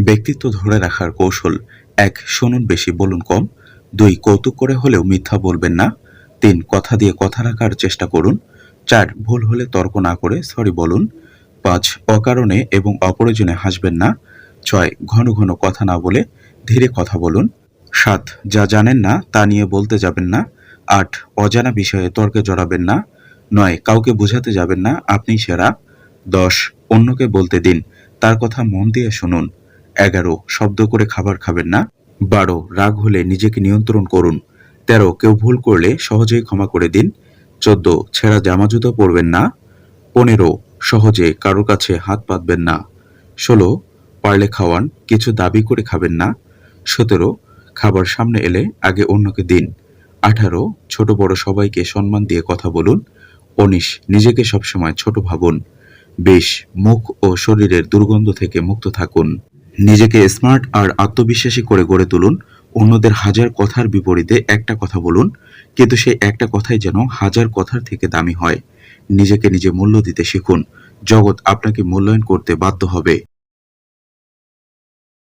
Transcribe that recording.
ব্যক্তিত্ব ধরে রাখার কৌশল। এক, শুনুন বেশি, বলুন কম। দুই, কৌতুক করে হলেও মিথ্যা বলবেন না। তিন, কথা দিয়ে কথা রাখার চেষ্টা করুন। চার, ভুল হলে তর্ক না করে সরি বলুন। পাঁচ, অকারণে এবং অপ্রয়োজনে হাসবেন না। ছয়, ঘন ঘন কথা না বলে ধীরে কথা বলুন। সাত, যা জানেন না তা নিয়ে বলতে যাবেন না। আট, অজানা বিষয়ে তর্কে জড়াবেন না। নয়, কাউকে বোঝাতে যাবেন না আপনি সেরা। দশ, অন্যকে বলতে দিন, তার কথা মন দিয়ে শুনুন। এগারো, শব্দ করে খাবার খাবেন না। বারো, রাগ হলে নিজেকে নিয়ন্ত্রণ করুন। তেরো, কেউ ভুল করলে সহজেই ক্ষমা করে দিন। চোদ্দ, ছেঁড়া জামা জুতো পরবেন না। পনেরো, সহজে কারোর কাছে হাত পাতবেন না। ষোলো, পারলে খাওয়ান, কিছু দাবি করে খাবেন না। সতেরো, খাবার সামনে এলে আগে অন্যকে দিন। আঠারো, ছোট বড় সবাইকে সম্মান দিয়ে কথা বলুন। উনিশ, নিজেকে সবসময় ছোট ভাবুন। বিশ, মুখ ও শরীরের দুর্গন্ধ থেকে মুক্ত থাকুন। নিজেকে স্মার্ট আর আত্মবিশ্বাসী করে গড়ে তুলুন। অন্যদের হাজার কথার বিপরীতে একটা কথা বলুন, কিন্তু সেই একটা কথাই যেন হাজার কথার থেকে দামি হয়। নিজেকে নিজে মূল্য দিতে শিখুন। জগৎ আপনাকে মূল্যায়ন করতে বাধ্য হবে।